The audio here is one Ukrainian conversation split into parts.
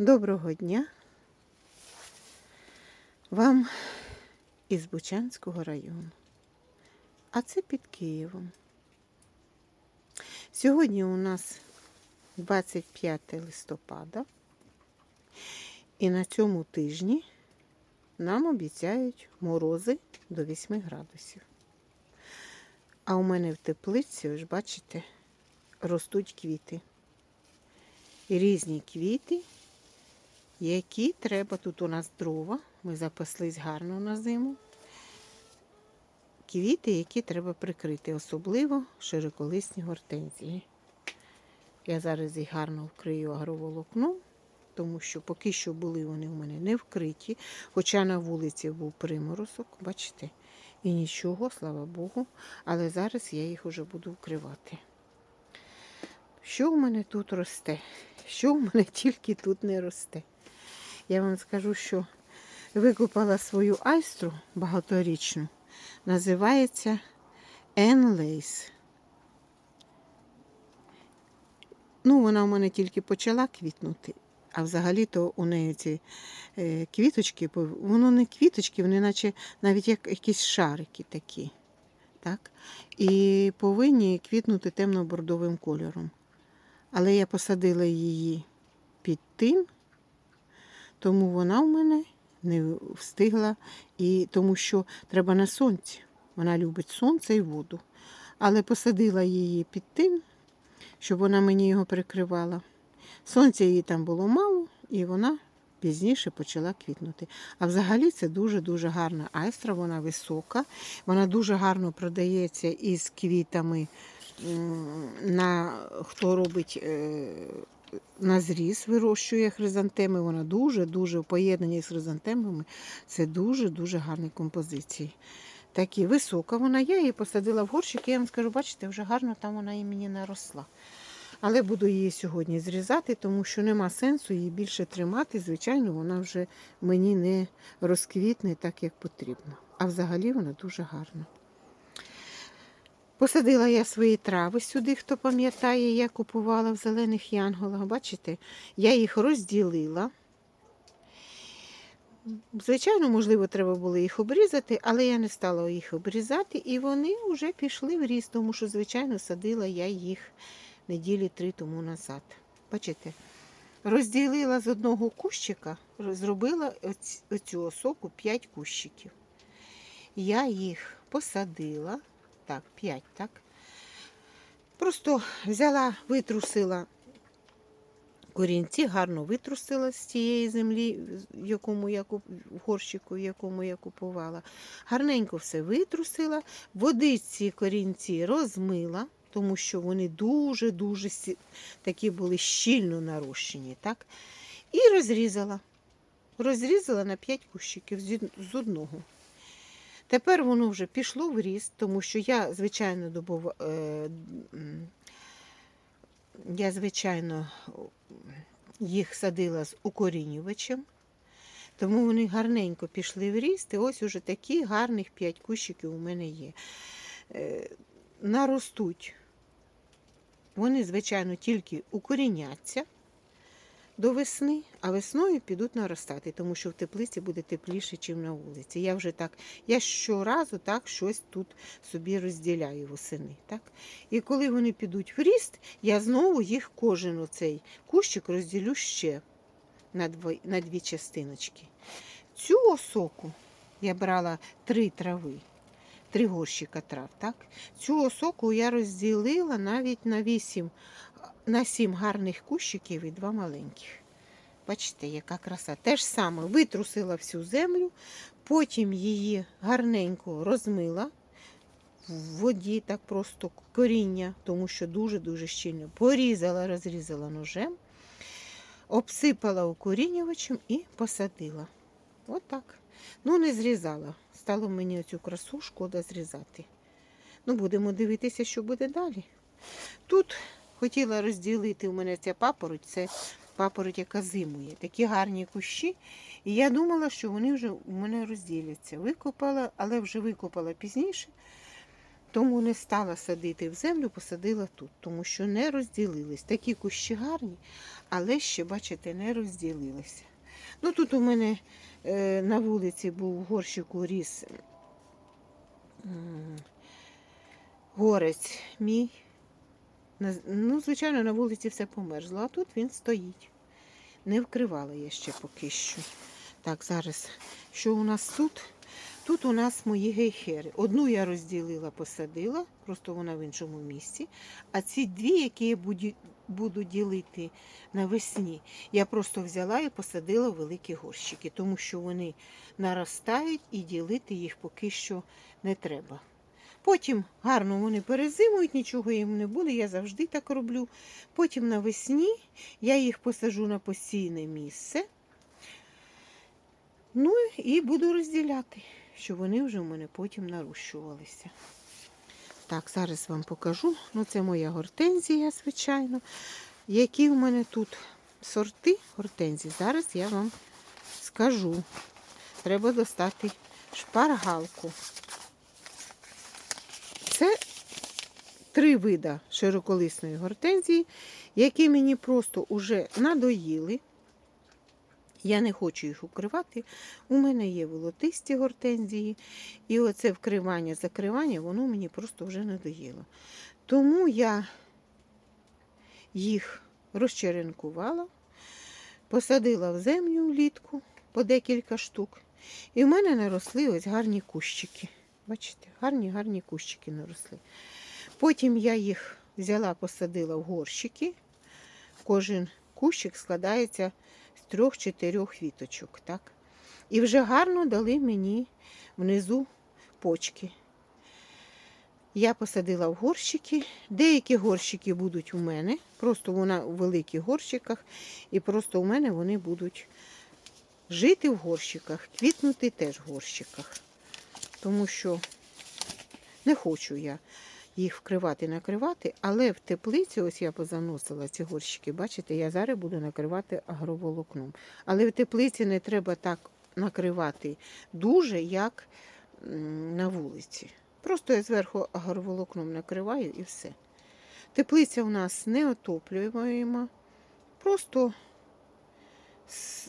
Доброго дня вам із Бучанського району. А це під Києвом. Сьогодні у нас 25 листопада, і на цьому тижні нам обіцяють морози до 8 градусів. А у мене в теплиці, ви ж бачите, ростуть квіти. Різні квіти, які треба. Тут у нас дрова, ми запаслись гарно на зиму. Квіти, які треба прикрити, особливо широколисні гортензії. Я зараз їх гарно вкрию агроволокном, тому що поки що були вони у мене не вкриті, хоча на вулиці був приморозок, бачите, і нічого, слава Богу, але зараз я їх вже буду вкривати. Що в мене тут росте? Що в мене тільки тут не росте? Я вам скажу, що викупала свою айстру багаторічну. Називається Енлейс. Ну, вона у мене тільки почала квітнути, а взагалі-то у неї ці е, квіточки, воно не квіточки, вони наче навіть як якісь шарики такі. Так? І повинні квітнути темно-бордовим кольором. Але я посадила її під тин, тому вона в мене не встигла, і тому що треба на сонці. Вона любить сонце і воду. Але посадила її під тин, щоб вона мені його прикривала. Сонця її там було мало, і вона пізніше почала квітнути. А взагалі це дуже-дуже гарна айстра, вона висока, вона дуже гарно продається із квітами на хто робить е, на зріз, вирощує хризантеми. Вона дуже-дуже в поєднанні з хризантемами. Це дуже-дуже гарні композиції. Такі висока вона. Я її посадила в горщик, і я вам скажу, бачите, вже гарно там вона і мені наросла. Але буду її сьогодні зрізати, тому що нема сенсу її більше тримати. Звичайно, вона вже мені не розквітне так, як потрібно. А взагалі вона дуже гарна. Посадила я свої трави сюди, хто пам'ятає, я купувала в зелених янголах. Бачите, я їх розділила. Звичайно, можливо, треба було їх обрізати, але я не стала їх обрізати, і вони вже пішли в ріст, тому що, звичайно, садила я їх неділі три тому назад. Бачите, розділила з одного кущика, зробила оцю осоку 5 кущиків. Я їх посадила, так, 5, так. Просто взяла, витрусила корінці, гарно витрусила з тієї землі, в якому я куп... в горщику, в якому я купувала. Гарненько все витрусила, водиці корінці розмила, тому що вони дуже-дуже такі були щільно нарощені. Так? І розрізала. Розрізала на 5 кущиків з одного. Тепер воно вже пішло в ріст, тому що я, звичайно, добув... е, я, звичайно, їх садила з укорінювачем, тому вони гарненько пішли в ріст, і ось уже такі гарних 5 кущиків у мене є. Е, Наростуть. Вони, звичайно, тільки укоріняться до весни, а весною підуть наростати, тому що в теплиці буде тепліше, ніж на вулиці. Я вже так, я щоразу так щось тут собі розділяю восени. Так? І коли вони підуть в ріст, я знову їх кожен оцей кущик розділю ще на дві, на дві частиночки. Цю осоку я брала три трави, три горщика трав. Так? Цю осоку я розділила навіть на вісім, на сім гарних кущиків і два маленьких. Бачите, яка краса. Те ж саме витрусила всю землю, потім її гарненько розмила в воді, так просто коріння, тому що дуже-дуже щільно порізала, розрізала ножем, обсипала укорінювачем і посадила. Отак. Ну, не зрізала. Стало мені цю красу шкода зрізати. Ну, будемо дивитися, що буде далі. Тут хотіла розділити у мене ця папороть, це папороть, яка зимує. Такі гарні кущі. І я думала, що вони вже у мене розділяться. Викопала, але вже викопала пізніше. Тому не стала садити в землю, посадила тут, тому що не розділились. Такі кущі гарні, але ще, бачите, не розділилися. Ну тут у мене е, на вулиці був в горщику ріс горець мій. Ну, звичайно, на вулиці все померзло, а тут він стоїть. Не вкривала я ще поки що. Так, зараз, що у нас тут? Тут у нас мої гейхери. Одну я розділила, посадила, просто вона в іншому місці. А ці дві, які я буду ділити навесні, я просто взяла і посадила в великі горщики, тому що вони наростають і ділити їх поки що не треба. Потім гарно вони перезимують, нічого їм не буде, я завжди так роблю. Потім навесні я їх посажу на постійне місце. Ну і буду розділяти, щоб вони вже в мене потім нарощувалися. Так, зараз вам покажу. Ну, це моя гортензія, звичайно. Які в мене тут сорти гортензії, зараз я вам скажу. Треба достати шпаргалку. Це три вида широколисної гортензії, які мені просто уже надоїли. Я не хочу їх укривати. У мене є волотисті гортензії, і оце вкривання, закривання, воно мені просто вже надоїло. Тому я їх розчеренкувала, посадила в землю влітку по декілька штук. І в мене наросли ось гарні кущики. Бачите, гарні гарні кущики наросли. Потім я їх взяла, посадила в горщики. Кожен кущик складається з трьох-чотирьох віточок. Так? І вже гарно дали мені внизу почки. Я посадила в горщики. Деякі горщики будуть у мене, просто вона у великих горщиках, і просто у мене вони будуть жити в горщиках, квітнути теж в горщиках. Тому що не хочу я їх вкривати, накривати, але в теплиці, ось я позаносила ці горщики, бачите, я зараз буду накривати агроволокном. Але в теплиці не треба так накривати дуже, як на вулиці. Просто я зверху агроволокном накриваю і все. Теплиця у нас не отоплюємо. Просто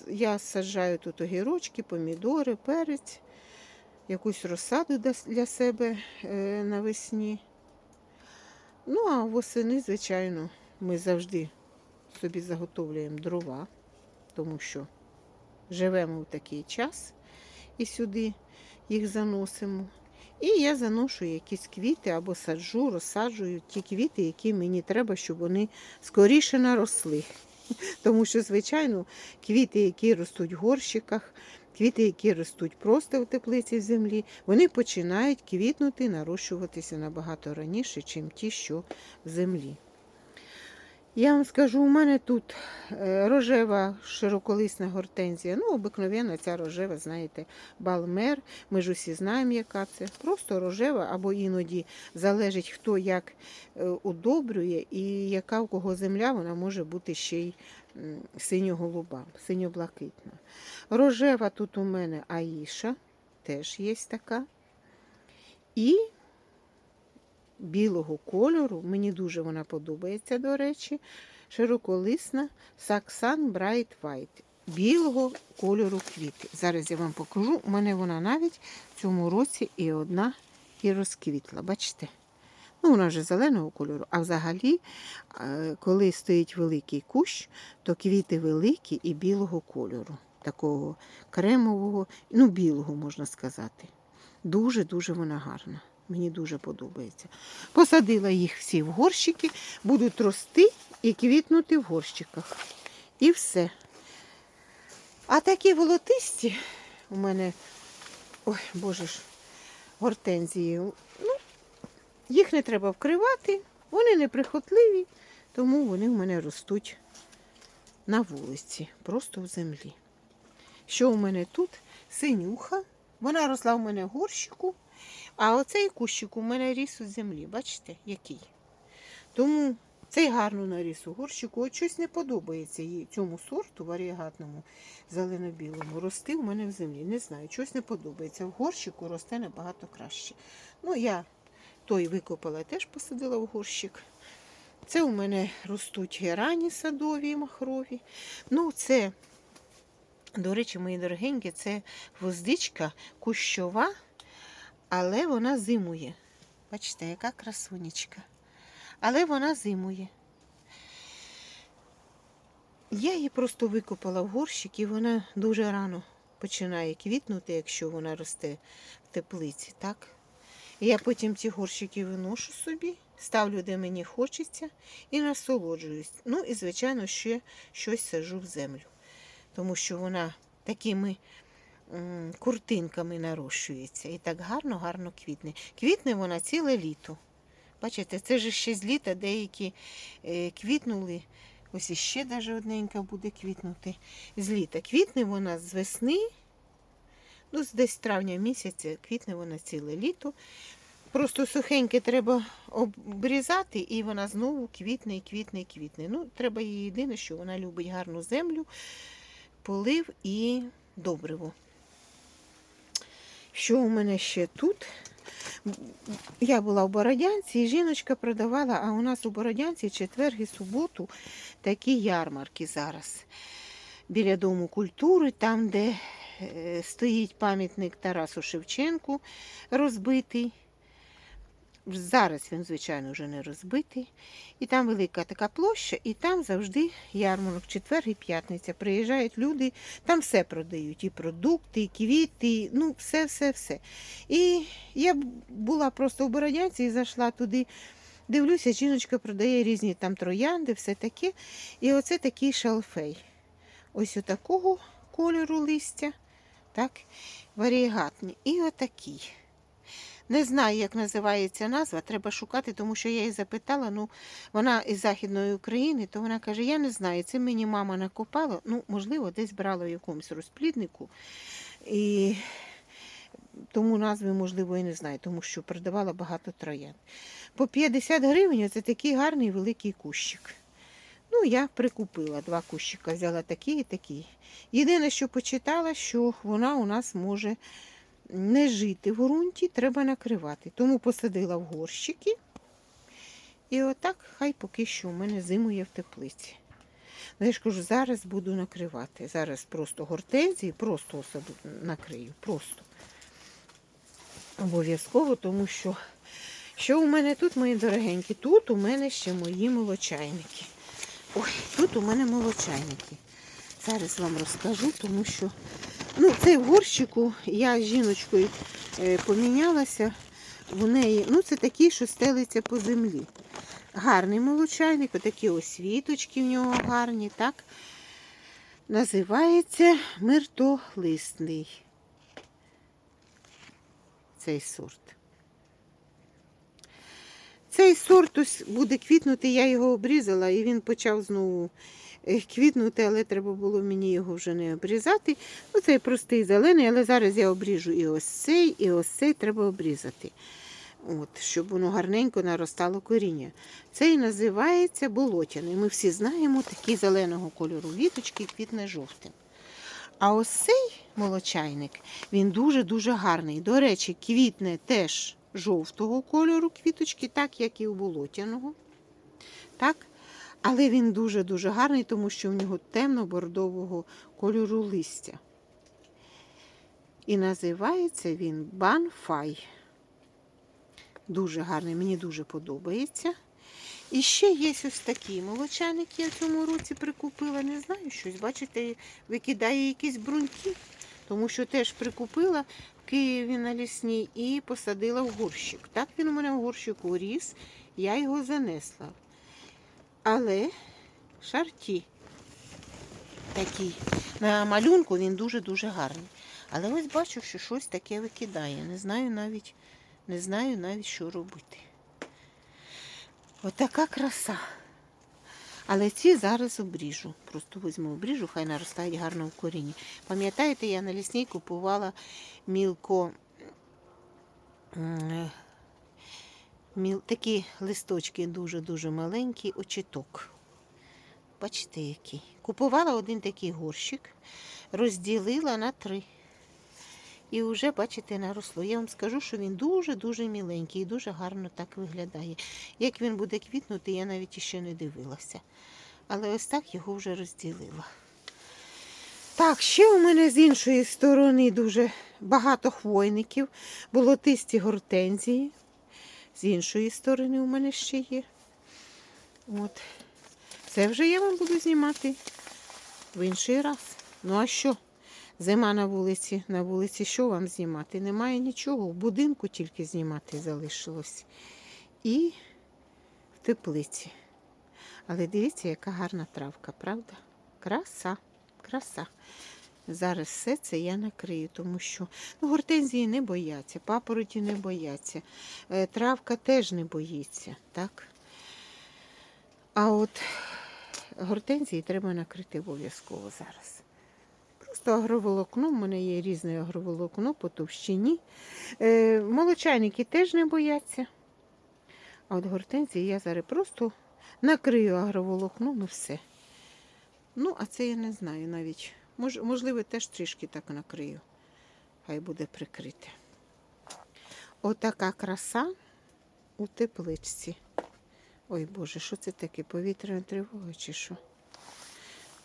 я саджаю тут огірочки, помідори, перець, якусь розсаду для себе е, навесні. Ну, а восени, звичайно, ми завжди собі заготовлюємо дрова, тому що живемо в такий час і сюди їх заносимо. І я заношу якісь квіти або саджу, розсаджую ті квіти, які мені треба, щоб вони скоріше наросли. Тому що, звичайно, квіти, які ростуть в горщиках, квіти, які ростуть просто в теплиці в землі, вони починають квітнути, нарощуватися набагато раніше, ніж ті, що в землі. Я вам скажу, у мене тут е, рожева широколисна гортензія. Ну, обикновенно ця рожева, знаєте, балмер. Ми ж усі знаємо, яка це. Просто рожева, або іноді залежить, хто як е, удобрює, і яка у кого земля, вона може бути ще й синьо-голуба, синьо-блакитна. Рожева тут у мене Аїша, теж є така. І білого кольору, мені дуже вона подобається, до речі, широколисна Саксан Bright White. Білого кольору квіти. Зараз я вам покажу. У мене вона навіть в цьому році і одна і розквітла. Бачите? Ну, вона вже зеленого кольору, а взагалі, е, коли стоїть великий кущ, то квіти великі і білого кольору, такого кремового, ну, білого, можна сказати. Дуже-дуже вона гарна. Мені дуже подобається. Посадила їх всі в горщики, будуть рости і квітнути в горщиках. І все. А такі волотисті у мене, ой, боже ж, гортензії. Ну, їх не треба вкривати, вони неприхотливі, тому вони в мене ростуть на вулиці, просто в землі. Що у мене тут? Синюха. Вона росла в мене в горщику, а оцей кущик у мене ріс у землі. Бачите, який? Тому цей гарно наріс у горщику. От щось не подобається їй цьому сорту варіагатному зелено-білому. Рости в мене в землі. Не знаю, щось не подобається. В горщику росте набагато краще. Ну, я той викопала, теж посадила в горщик. Це у мене ростуть герані садові, махрові. Ну, це, до речі, мої дорогенькі, це гвоздичка кущова, але вона зимує. Бачите, яка красунечка. Але вона зимує. Я її просто викопала в горщик, і вона дуже рано починає квітнути, якщо вона росте в теплиці, так? І я потім ці горщики виношу собі, ставлю, де мені хочеться, і насолоджуюсь. Ну і, звичайно, ще щось сажу в землю, тому що вона такими куртинками нарощується. І так гарно-гарно квітне. Квітне вона ціле літо. Бачите, це ж ще з літа деякі е, квітнули. Ось іще навіть одненька буде квітнути з літа. Квітне вона з весни, ну, з травня місяця, квітне вона ціле літо. Просто сухеньке треба обрізати, і вона знову квітне, квітне, квітне. Ну, треба їй єдине, що вона любить гарну землю, полив і добриво. Що у мене ще тут? Я була в Бородянці, і жіночка продавала, а у нас у Бородянці четвер і суботу такі ярмарки зараз. Біля Дому культури, там, де е, стоїть пам'ятник Тарасу Шевченку, розбитий. Зараз він, звичайно, вже не розбитий. І там велика така площа, і там завжди ярмарок, четвер і п'ятниця. Приїжджають люди, там все продають. І продукти, і квіти, ну, все, все, все. І я була просто в Бородянці і зайшла туди. Дивлюся, жіночка продає різні там троянди, все таке. І оце такий шалфей. Ось отакого кольору листя, так, варієгатні. І отакий. Не знаю, як називається назва, треба шукати, тому що я її запитала. Ну, вона із Західної України, то вона каже: Я не знаю, це мені мама накопала. Ну, можливо, десь брала в якомусь розпліднику. І тому назви, можливо, і не знаю, тому що продавала багато троян. По 50 гривень це такий гарний великий кущик. Ну, я прикупила два кущика, взяла такий і такий. Єдине, що почитала, що вона у нас може не жити в ґрунті, треба накривати. Тому посадила в горщики. І отак хай поки що у мене зимує в теплиці. Ну, ж кажу, зараз буду накривати. Зараз просто гортензії, просто осаду накрию. Просто. Обов'язково, тому що що у мене тут, мої дорогенькі? Тут у мене ще мої молочайники. Ой, тут у мене молочайники. Зараз вам розкажу, тому що ну, цей в горщику я з жіночкою е, помінялася. В неї, ну це такий, що стелиться по землі. Гарний молочайник, отакі ось в нього гарні, так? Називається миртолисний. Цей сорт. Цей сорт ось буде квітнути, я його обрізала, і він почав знову квітнути, але треба було мені його вже не обрізати. Ну, цей простий зелений, але зараз я обріжу і ось цей, і ось цей треба обрізати. От, щоб воно гарненько наростало коріння. Цей називається болотяний. Ми всі знаємо, такий зеленого кольору віточки квітне жовтим. А ось цей молочайник, він дуже-дуже гарний. До речі, квітне теж жовтого кольору квіточки, так як і у болотяного. Так? Але він дуже-дуже гарний, тому що в нього темно-бордового кольору листя. І називається він банфай. Дуже гарний, мені дуже подобається. І ще є ось такий молочайник, я в цьому році прикупила. Не знаю щось, бачите, викидає якісь бруньки, тому що теж прикупила в Києві на лісній і посадила в горщик. Так він у мене в горщику ріс, я його занесла. Але шарті такий. На малюнку він дуже-дуже гарний. Але ось бачу, що щось таке викидає. Не знаю навіть, не знаю навіть, що робити. Отака краса. Але ці зараз обріжу. Просто візьму обріжу, хай наростають гарно в корінні. Пам'ятаєте, я на лісній купувала мілко такі листочки дуже-дуже маленькі, очіток. Бачите, який. Купувала один такий горщик, розділила на три. І вже, бачите, наросло. Я вам скажу, що він дуже-дуже міленький і дуже гарно так виглядає. Як він буде квітнути, я навіть іще не дивилася. Але ось так його вже розділила. Так, ще у мене з іншої сторони дуже багато хвойників, болотисті гортензії. З іншої сторони у мене ще є. От. Це вже я вам буду знімати в інший раз. Ну а що? Зима на вулиці, на вулиці що вам знімати? Немає нічого. В будинку тільки знімати залишилось. І в теплиці. Але дивіться, яка гарна травка, правда? Краса, краса. Зараз все це я накрию, тому що ну, гортензії не бояться, папороті не бояться, е, травка теж не боїться, так? А от гортензії треба накрити обов'язково зараз. Просто агроволокно, в мене є різне агроволокно по товщині. Е, молочайники теж не бояться. А от гортензії я зараз просто накрию агроволокном і все. Ну, а це я не знаю навіть. Мож, можливо, теж трішки так накрию. Хай буде прикрите. Отака краса у тепличці. Ой Боже, що це таке? Повітряна тривога чи що?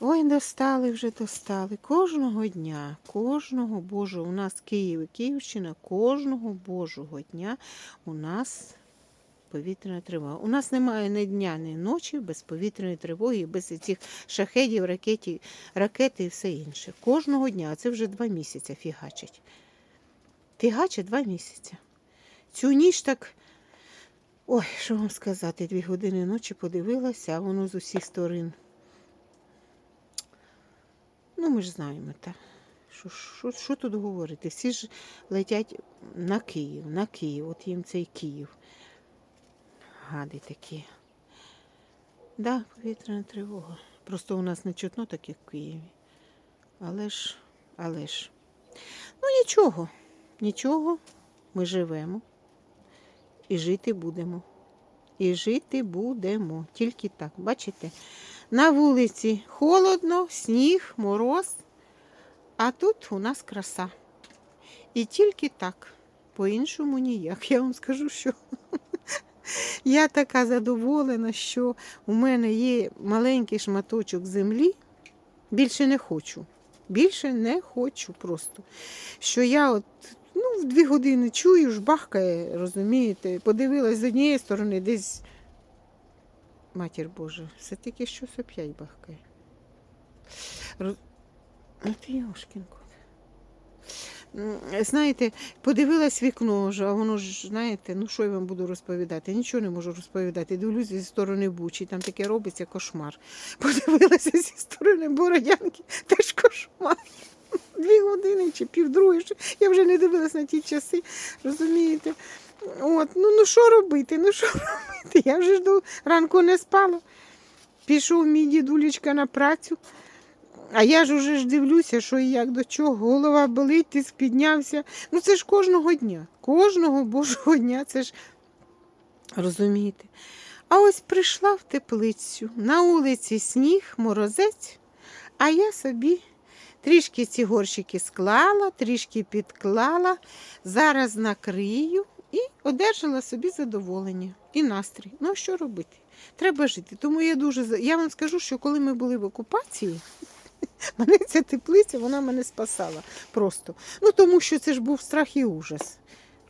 Ой, достали вже достали. Кожного дня, кожного Божого, у нас Київ і Київщина, кожного Божого дня у нас повітряна тривога. У нас немає ні дня, ні ночі без повітряної тривоги, без цих шахедів, ракетів, ракети і все інше. Кожного дня, а це вже два місяці фігачить. Фігачить два місяці. Цю ніч так. Ой, що вам сказати, дві години ночі подивилася, а воно з усіх сторон. Ну, ми ж знаємо, так. Що, що, що тут говорити? Всі ж летять на Київ, на Київ, от їм цей Київ. Гади такі. Да, повітряна тривога. Просто у нас не чутно так, як в Києві. Але ж, але ж. Ну нічого, нічого, ми живемо. І жити будемо. І жити будемо. Тільки так. Бачите? На вулиці холодно, сніг, мороз. А тут у нас краса. І тільки так. По-іншому ніяк. Я вам скажу, що я така задоволена, що у мене є маленький шматочок землі. Більше не хочу. Більше не хочу просто. Що я от ну, в дві години чую, ж бахкає, розумієте, подивилась з однієї сторони, десь. Матір Божа, все таки щось оп'ять бахкає. Роз... Ти Йошкін кот. М, Знаєте, подивилась вікно, а воно ж, знаєте, ну що я вам буду розповідати? Нічого не можу розповідати. Дивлюся зі сторони Бучі, там таке робиться кошмар. Подивилася зі сторони Бородянки, теж кошмар. Дві години чи півдруги. Я вже не дивилась на ті часи, розумієте? От, ну, ну що робити? Ну що робити? Я вже ж до ранку не спала. Пішов мій дідулечка на працю. А я ж уже ж дивлюся, що і як до чого. Голова болить, ти піднявся. Ну це ж кожного дня. Кожного божого дня, це ж розумієте. А ось прийшла в теплицю, на вулиці сніг, морозець, а я собі трішки ці горщики склала, трішки підклала, зараз накрию і одержала собі задоволення і настрій. Ну, що робити? Треба жити. Тому я дуже я вам скажу, що коли ми були в окупації, мене ця теплиця, вона мене спасала просто. Ну тому що це ж був страх і ужас.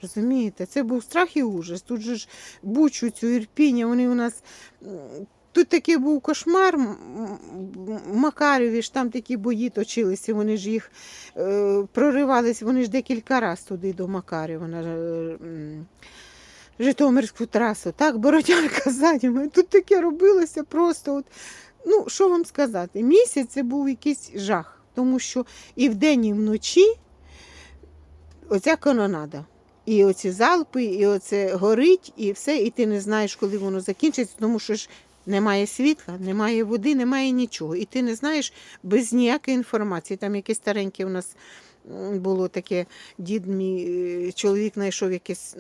Розумієте, це був страх і ужас. Тут же ж бучу цю ірпіння, вони у нас. Тут такий був кошмар м, м, в Макареві ж там такі бої точилися, вони ж їх е, проривались, вони ж декілька разів туди до Макарєва на е, Житомирську трасу. Так, Бородянка мене. Тут таке робилося просто. От, ну, що вам сказати? Місяць це був якийсь жах, тому що і вдень, і вночі оця канонада. І оці залпи, і оце горить, і все, і ти не знаєш, коли воно закінчиться, тому що ж немає світла, немає води, немає нічого. І ти не знаєш без ніякої інформації. Там якесь стареньке у нас було таке, дід мій е, чоловік знайшов якесь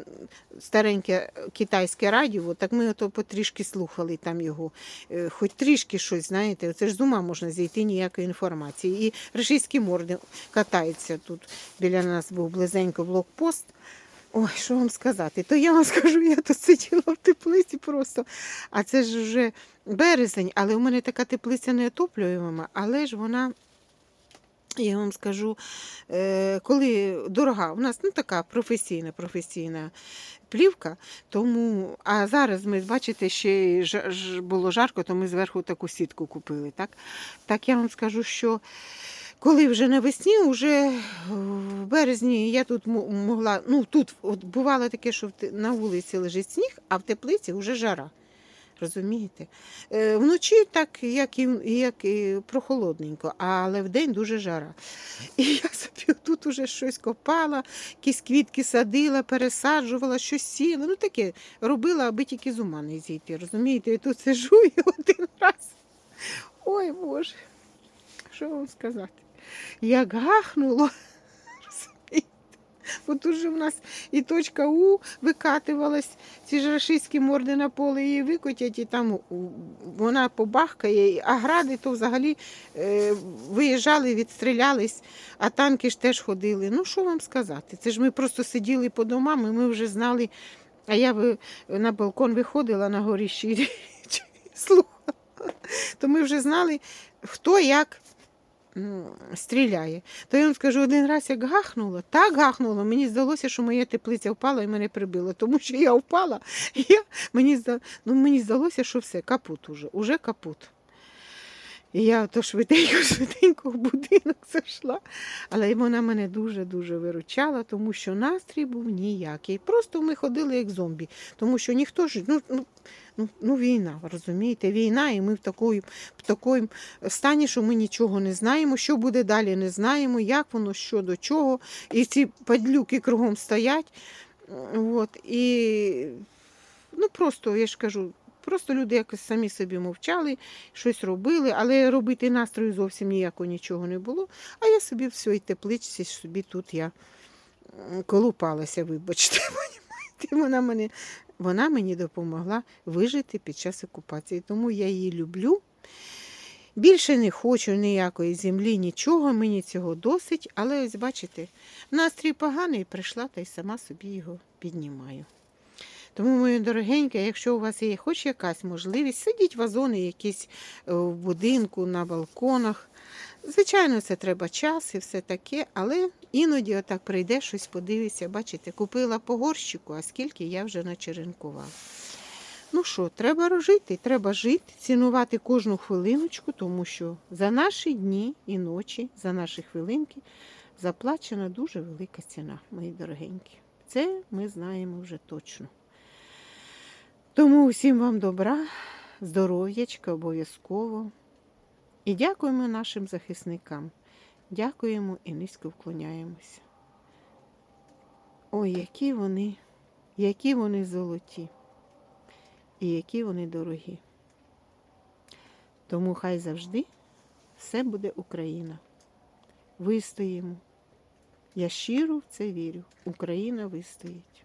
стареньке китайське радіо, так ми ото потрішки слухали там його. Е, Хоч трішки щось, знаєте, це ж з ума можна зійти ніякої інформації. І російські морди катаються тут. Біля нас був близенько блокпост. Ой, що вам сказати? То я вам скажу, я тут сиділа в теплиці просто. А це ж вже березень, але у мене така теплиця не отоплюєма, але ж вона. Я вам скажу, е, коли дорога, у нас ну, така професійна, професійна плівка, тому, а зараз ми, бачите, ще було жарко, то ми зверху таку сітку купили. Так, так я вам скажу, що коли вже навесні, вже в березні я тут могла, ну тут от бувало таке, що на вулиці лежить сніг, а в теплиці вже жара. Розумієте? Е, Вночі так, як і, як і прохолодненько, але вдень дуже жара. І я собі тут уже щось копала, якісь квітки садила, пересаджувала, щось сіла. Ну таке робила, аби тільки з ума не зійти. Розумієте, я тут сижу і один раз. Ой Боже, що вам сказати? Як гахнуло. Бо тут же в нас і точка У викатувалась, ці ж рашистські морди на поле її викотять, і там вона побахкає, а гради то взагалі е, виїжджали, відстрілялись, а танки ж теж ходили. Ну, що вам сказати? Це ж ми просто сиділи по домам, і ми вже знали. А я на балкон виходила на горіщі і слухала. То ми вже знали, хто як стріляє. То я вам скажу, один раз як гахнуло, так гахнуло, мені здалося, що моя теплиця впала і мене прибило. Тому що я впала, я, мені, ну, мені здалося, що все, капут уже, уже капут. І я то швиденько, швиденько в будинок зайшла. Але вона мене дуже-дуже виручала, тому що настрій був ніякий. Просто ми ходили як зомбі, тому що ніхто ж, ну, ну, ну, ну війна, розумієте, війна, і ми в такої, в такому стані, що ми нічого не знаємо, що буде далі, не знаємо, як воно, що до чого. І ці падлюки кругом стоять. От, і ну просто, я ж кажу, просто люди якось самі собі мовчали, щось робили, але робити настрою зовсім ніякого нічого не було. А я собі в своїй тепличці собі тут я колупалася, вибачте. Вона, мене, вона мені допомогла вижити під час окупації, тому я її люблю. Більше не хочу ніякої землі, нічого, мені цього досить, але ось бачите, настрій поганий, прийшла та й сама собі його піднімаю. Тому, мої дорогенькі, якщо у вас є хоч якась можливість, сидіть вазони якісь е, в будинку, на балконах. Звичайно, це треба час і все таке, але іноді отак прийде щось, подивиться. Бачите, купила по горщику, а скільки я вже начеренкувала. Ну що, треба жити, треба жити, цінувати кожну хвилиночку, тому що за наші дні і ночі, за наші хвилинки заплачена дуже велика ціна, мої дорогенькі. Це ми знаємо вже точно. Тому усім вам добра, здоров'ячка обов'язково. І дякуємо нашим захисникам. Дякуємо і низько вклоняємося. Ой, які вони, які вони золоті і які вони дорогі. Тому хай завжди все буде Україна. Вистоїмо. Я щиро в це вірю. Україна вистоїть.